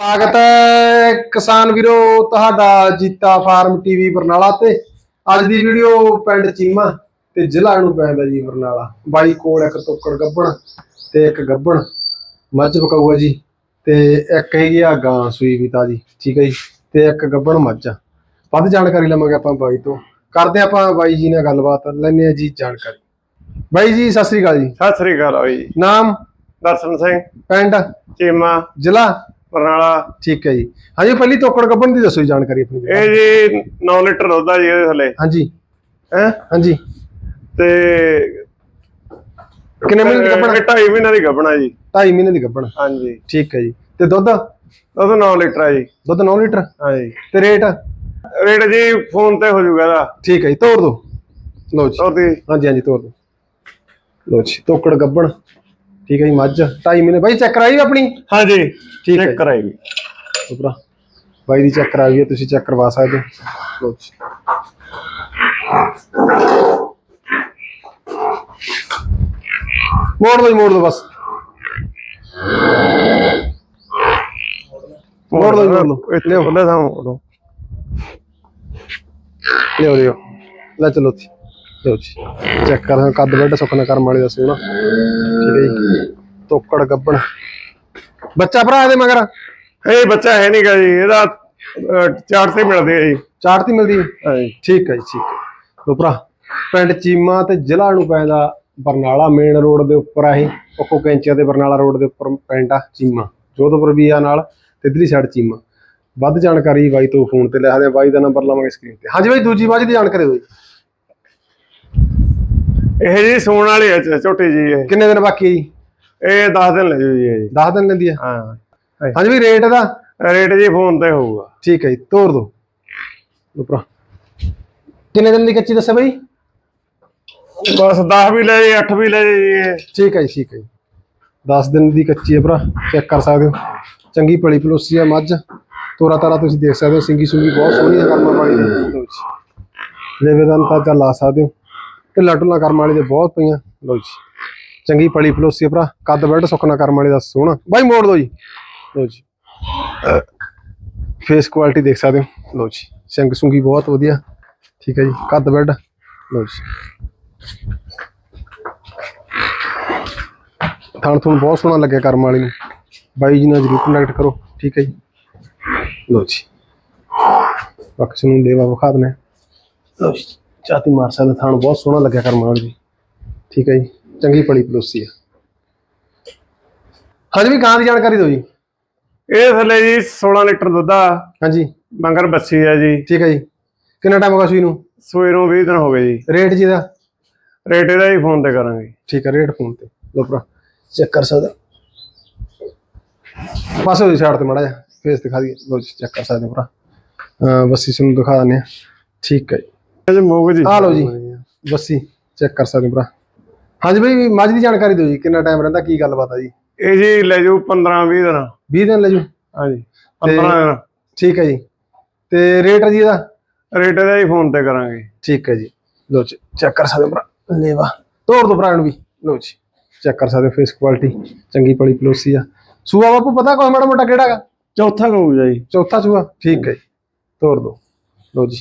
ਸਵਾਗਤ ਹੈ ਕਿਸਾਨ ਵੀਰੋ ਤੁਹਾਡਾ ਜੀਤਾ ਫਾਰਮ ਟੀਵੀ ਬਰਨਾਲਾ ਤੇ। ਅੱਜ ਦੀ ਵੀਡੀਓ ਪਿੰਡ ਚੀਮਾ ਤੇ ਜ਼ਿਲ੍ਹਾ ਨੂੰ ਪੈਂਦਾ ਜੀ ਬਰਨਾਲਾ। ਬਾਈ ਕੋਲ ਇੱਕ ਤੋਕੜ ਗੱਬਣ ਤੇ ਇੱਕ ਗੱਬਣ। ਮੱਝ ਪਕਾਊਆ ਜੀ ਤੇ ਇੱਕ ਹੈਗੀ ਆ ਗਾਂ ਸੂਈ ਵੀ ਤਾਜੀ ਠੀਕ ਹੈ ਜੀ ਤੇ ਇੱਕ ਗੱਬਣ ਮੱਝ ਵੱਧ ਜਾਣਕਾਰੀ ਲਵਾਂਗੇ ਆਪਾਂ ਬਾਈ ਤੋਂ। ਕਰਦੇ ਆਪਾਂ ਬਾਈ ਜੀ ਨਾਲ ਗੱਲਬਾਤ ਲੈਣੇ ਆ ਜੀ ਜਾਣਕਾਰੀ। ਬਾਈ ਜੀ ਸਤਿ ਸ੍ਰੀ ਅਕਾਲ ਜੀ। ਸਤਿ ਸ੍ਰੀ ਅਕਾਲ ਬਾਈ ਨਾਮ? ਦਰਸ਼ਨ ਸਿੰਘ। ਪਿੰਡ? ਚੀਮਾ। ਜ਼ਿਲ੍ਹਾ? ਬਰਨਾਲਾ ਠੀਕ ਹੈ ਜੀ। ਹਾਂਜੀ ਪਹਿਲੀ ਤੋਕੜ ਗੱਬਣ ਦੀ ਦੱਸੋ ਜੀ ਜਾਣਕਾਰੀ ਆਪਣੀ ਇਹ ਜੀ 9 ਲੀਟਰ ਦੁੱਧ ਆ ਜੀ ਇਹਦੇ ਥੱਲੇ। ਹਾਂਜੀ। ਹੈ? ਹਾਂਜੀ। ਤੇ ਕਿੰਨੇ ਮਹੀਨੇ ਦੀ ਗੱਭਣ ਇਹ ਢਾਈ ਮਹੀਨਾ ਦੀ ਗੱਭਣਾ ਜੀ। 2.5 ਮਹੀਨੇ ਦੀ ਗੱਭਣ ਹਾਂਜੀ। ਠੀਕ ਹੈ ਜੀ। ਤੇ ਦੁੱਧ? ਦੁੱਧ 9 ਲੀਟਰ ਆ ਜੀ। ਦੁੱਧ 9 ਲੀਟਰ? ਹਾਂਜੀ। ਤੇ ਰੇਟ? ਰੇਟ ਜੀ ਫੋਨ ਤੇ ਹੋ ਜਾਊਗਾ ਇਹਦਾ। ਠੀਕ ਹੈ ਜੀ ਤੋੜ ਦੋ। ਲਓ ਜੀ। ਉਹਦੀ ਹਾਂਜੀ ਹਾਂਜੀ ਤੋੜ ਦੋ। ਲਓ ਜੀ ਤੋਕੜ ਗੱਭਣ। ਠੀਕ ਹੈ ਜੀ ਮੱਝ 2.5 ਮਹੀਨੇ। ਬਾਈ ਚੈੱਕ ਕਰਾਈ ਆਪਣੀ? ਹਾਂਜੀ ਠੀਕ ਹੈ ਚੈੱਕ ਕਰਾਈ ਵੀ ਉਪਰਾ ਬਾਈ ਦੀ ਚੈੱਕ ਕਰਾਈ ਹੈ ਤੁਸੀਂ ਚੈੱਕ ਕਰਵਾ ਸਕਦੇ ਹੋ। ਮੋੜ ਦੋ ਮੋੜ ਦੋ ਬਸ। ਮੋੜ ਦੋ ਮੋੜ ਦੋ। ਇੱਥੇ ਉਹਦੇ ਸਾਹਮਣੇ ਮੋੜੋ ਲਿਓ ਲਿਓ। ਲੈ ਚਲੋ ਜੀ ਲਿਓ ਜੀ। ਚੈੱਕ ਕਰ ਕੱਦ ਬੈੱਡ ਸੁੱਕਣਾ ਕਰਮ ਵਾਲੀ ਦਾ ਸੋਹਣਾ। ਠੀਕ ਹੈ ਜੀ। ਤੋਕੜ ਗੱਬਣ। ਬੱਚਾ ਭਰਾ ਇਹਦੇ ਮਗਰ? ਇਹ ਬੱਚਾ ਹੈ ਨਹੀਂਗਾ ਜੀ। ਇਹਦਾ ਚਾਰ ਤੇ ਮਿਲਦੇ ਆ ਜੀ। ਚਾਰਤੀ ਮਿਲਦੀ ਹੈ? ਠੀਕ ਹੈ ਜੀ ਠੀਕ ਹੈ। ਲੋ ਭਰਾ ਪਿੰਡ ਚੀਮਾ ਤੇ ਜ਼ਿਲ੍ਹਾ ਨੂੰ ਪੈਂਦਾ ਬਰਨਾਲਾ ਮੇਨ ਰੋਡ ਦੇ ਉੱਪਰ ਆਹੀ ਕੋਕੋ ਕੈਂਚੀਆਂ ਦੇ ਬਰਨਾਲਾ ਰੋਡ ਦੇ ਉੱਪਰ ਪਿੰਡ ਆ ਚੀਮਾ। ਜੋਧਪੁਰ ਵੀ ਆ ਨਾਲ ਤੇ ਇਧਰਲੀ ਸਾਈਡ ਚੀਮਾ। ਵੱਧ ਜਾਣਕਾਰੀ ਬਾਈ ਤੋਂ ਫੋਨ ਤੇ ਲਿਖਦੇ ਆ ਬਾਈ ਦਾ ਨੰਬਰ ਲਾਵਾਂਗੇ ਸਕਰੀਨ ਤੇ। ਹਾਂਜੀ ਬਾਈ ਦੂਜੀ ਬਾਜੀ ਦੀ ਜਾਣਕਾਰੀ ਜੀ। ਇਹ ਜੀ ਸੂਣ ਵਾਲੀ ਹੈ ਝ- ਝੋਟੀ ਜੀ ਇਹ। ਕਿੰਨੇ ਦਿਨ ਬਾਕੀ ਹੈ ਜੀ? ਇਹ 10 ਦਿਨ ਲੈ ਜੂ ਜੀ ਇਹ। ਜੀ 10 ਦਿਨ ਲੈਂਦੀ ਆ ਹਾਂ। ਹਾਂਜੀ ਬਾਈ ਰੇਟ ਦਾ ਰੇਟ ਜੀ ਫੋਨ ਤੇ ਹੋਊਗਾ। ਠੀਕ ਹੈ ਜੀ ਤੋੜ ਦੋ। ਭਰਾ। ਕਿੰਨੇ ਦਿਨ ਦੀ ਕੱਚੀ ਦੱਸਿਆ ਬਾਈ? ਬਸ 10 ਵੀ ਲੈ ਜੀ 8 ਵੀ ਲੈ ਜੀ ਇਹ। ਠੀਕ ਹੈ ਜੀ ਠੀਕ ਹੈ ਜੀ। 10 ਦਿਨ ਦੀ ਕੱਚੀ ਹੈ ਭਰਾ ਚੈੱਕ ਕਰ ਸਕਦੇ ਹੋ। ਚੰਗੀ ਪਲੀ ਪਲੋਸੀ ਆ ਮੱਝ। ਤੋਰਾ ਤਾਰਾ ਤੁਸੀਂ ਦੇਖ ਸਕਦੇ ਹੋ ਸਿੰਗੀ ਸੁੰਗੀ ਬਹੁਤ ਸੋਹਣੀ ਹੈ ਕਰਮਾਂ ਵਾਲੀ। ਦੀ ਲਓ ਜੀ। ਲੇਵੇ ਦਾ ਅੰਤਾਜ਼ਾ ਲਾ ਸਕਦੇ ਹੋ। ਤੇ ਲੱਟੂਲਾ ਕਰਮ ਵਾਲੇ ਦੇ ਬਹੁਤ ਪਈਆਂ। ਲਓ ਜੀ। ਚੰਗੀ ਪਲੀ ਪਲੋਸੀ ਭਰਾ। ਕੱਦ ਬੈੱਡ ਸੁੱਕਣਾ ਕਰਮ ਵਾਲੀ ਦਾ ਸੋਹਣਾ। ਬਾਈ ਮੋੜ ਦਿਓ ਜੀ। ਲਓ ਜੀ। ਫੇਸ ਕੁਆਲਿਟੀ ਦੇਖ ਸਕਦੇ ਹੋ। ਲਓ ਜੀ। ਸਿੰਗ ਸੁੰਗੀ ਬਹੁਤ ਵਧੀਆ। ਠੀਕ ਹੈ ਜੀ। ਕੱਦ ਬੈੱਡ ਲੋ ਜੀ। ਥਣ ਥੁਣ ਬਹੁਤ ਸੋਹਣਾ ਲੱਗਿਆ ਕਰਮ ਵਾਲੀ ਨੂੰ। ਬਾਈ ਜੀ ਨਾਲ ਜਰੂਰ ਕੰਟੈਕਟ ਕਰੋ। ਠੀਕ ਹੈ ਜੀ। ਲੋ ਜੀ। ਬਖਸ਼ ਨੂੰ ਦੇਵਾ ਵਿਖਾ ਦਨੇ ਲੋ ਜੀ। ਚਾਤੀ ਮਾਰ ਸਕਦਾ ਥਣ ਬਹੁਤ ਸੋਹਣਾ ਲੱਗਿਆ ਕਰਮ ਵਾਲੀ। ਦੀ ਠੀਕ ਹੈ ਜੀ ਚੰਗੀ ਪਲੀ ਪਲੋਸੀ ਆ। ਹਾਂਜੀ ਵੀ ਗਾਂ ਦੀ ਜਾਣਕਾਰੀ ਦਿਓ ਜੀ। ਇਹ ਥੱਲੇ ਜੀ 16 ਲੀਟਰ ਦੁੱਧ ਆ। ਹਾਂਜੀ। ਬੰਗਰ ਬੱਸੀ ਆ ਜੀ। ਠੀਕ ਹੈ ਜੀ। ਕਿੰਨਾ ਟਾਈਮ ਹੋ ਗਿਆ ਸੂਈ ਨੂੰ? ਸੂਈ ਨੂੰ 20 ਦਿਨ ਹੋ ਗਏ ਜੀ। ਰੇਟ ਜੀ ਦਾ? ਰੇਟ ਇਹਦਾ ਹੀ ਫੋਨ ਤੇ ਕਰਾਂਗੇ। ਠੀਕ ਹੈ ਰੇਟ ਫੋਨ ਤੇ। ਲੋ ਭਰਾ ਚੈੱਕ ਕਰ ਸਕਦਾ। ਪਾਸੇ ਹੋਈ ਸਾਈਡ ਤੇ ਮੜਾ ਜਾ ਫੇਸ ਦਿਖਾ ਦਈਏ। ਲੋ ਜੀ ਚੈੱਕ ਕਰ ਸਕਦੇ ਭਰਾ। ਬੱਸੀ ਤੁਹਾਨੂੰ ਦਿਖਾ ਆ ਠੀਕ ਹੈ ਜੀ। ਇਹ ਮੂਗ ਜੀ। ਆ ਲਓ ਜੀ ਬੱਸੀ ਚੈੱਕ ਕਰ ਸਕਦੇ ਭਰਾ। ਹਾਂਜੀ ਬਈ ਮੱਝ ਦੀ ਜਾਣਕਾਰੀ ਦਿਓ ਜੀ ਕਿੰਨਾ ਟਾਈਮ ਰਹਿੰਦਾ ਕੀ ਗੱਲਬਾਤ ਆ ਜੀ? ਇਹ ਜੀ ਲੈ ਜੂ 15 20 ਦਿਨ। 20 ਦਿਨ ਲੈ ਜੂ ਹਾਂਜੀ 15 ਦਿਨ। ਠੀਕ ਹੈ ਜੀ। ਤੇ ਰੇਟ ਜੀ ਇਹਦਾ? ਰੇਟ ਇਹਦਾ ਹੀ ਫੋਨ ਤੇ ਕਰਾਂਗੇ। ਠੀਕ ਹੈ ਜੀ। ਲੋ ਜੀ ਚੈੱਕ ਕਰ ਸਕਦੇ ਭਰਾ। ਲੇਵਾ। ਤੋੜ ਦੋ ਭਰਾ ਨੂੰ ਵੀ। ਲੋ ਜੀ ਚੈੱਕ ਕਰ ਸਕਦੇ ਫੇਸ ਕੁਆਲਿਟੀ ਚੰਗੀ ਪਲੀ ਪਲੋਸੀ ਆ। ਸੂਆ ਬਾਪੂ ਪਤਾ ਕੋਈ ਮਾੜਾ ਮੋਟਾ ਕਿਹੜਾ ਹੈਗਾ? ਚੌਥਾ ਕਹੂਗਾ ਜੀ। ਚੌਥਾ ਸੂਆ। ਠੀਕ ਹੈ ਜੀ। ਤੋੜ ਦੋ ਲੋ ਜੀ।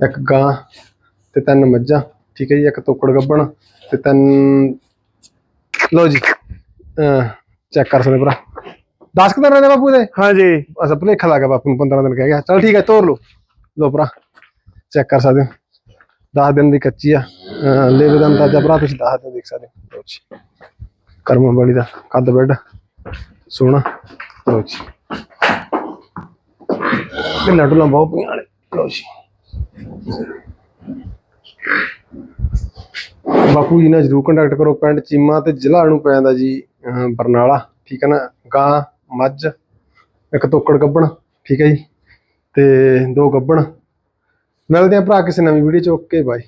ਇੱਕ ਗਾਂ ਤੇ ਤਿੰਨ ਮੱਝਾਂ ਠੀਕ ਹੈ ਜੀ ਇੱਕ ਤੋਕੜ ਗੱਬਣ ਤੇ ਤਿੰਨ ਲੋ ਜੀ ਚੈੱਕ ਕਰ ਸਕਦੇ ਭਰਾ। 10 ਕੁ ਦਿਨ ਰਹਿੰਦੇ ਬਾਪੂ ਦੇ ਹਾਂਜੀ। ਅਸਾਂ ਭੁਲੇਖਾ ਲੱਗਾ ਬਾਪੂ ਨੂੰ 15 ਦਿਨ ਕਹਿ ਗਿਆ। ਚਲ ਠੀਕ ਹੈ ਤੋੜ ਲਓ। ਲੋ ਭਰਾ ਚੈੱਕ ਕਰ ਸਕਦੇ ਹੋ। 10 ਦਿਨ ਦੀ ਕੱਚੀ ਆ। ਲੇਵੇ ਦਾ ਅੰਦਾਜ਼ਾ ਭਰਾ ਤੁਸੀਂ 10 ਦਿਨ ਦੇਖ ਸਕਦੇ ਹੋ। ਜੀ। ਕਰਮਾਂ ਵਾਲੀ ਦਾ ਕੱਦ ਬੈੱਡ ਸੋਹਣਾ। ਲੋ ਜੀ। ਤੇ ਲੱਡੂਆਂ ਬਹੁਤ ਪਈਆਂ ਵਾਲੇ ਲੋ ਜੀ। ਬਾਪੂ ਜੀ ਨਾਲ ਜਰੂਰ ਕੰਟੈਕਟ ਕਰੋ, ਪਿੰਡ ਚੀਮਾ ਤੇ ਜ਼ਿਲ੍ਹਾ ਨੂੰ ਪੈਂਦਾ ਜੀ ਬਰਨਾਲਾ, ਠੀਕ ਹੈ ਨਾ? ਗਾਂ, ਮੱਝ, ਇੱਕ ਤੋਕੜ ਗੱਬਣ, ਠੀਕ ਹੈ ਜੀ, ਤੇ ਦੋ ਗੱਬਣ। ਮਿਲਦੇ ਆ ਭਰਾ ਕਿਸੇ ਨਵੀਂ ਵੀਡੀਓ ਚ, ਓਕੇ ਬਾਈ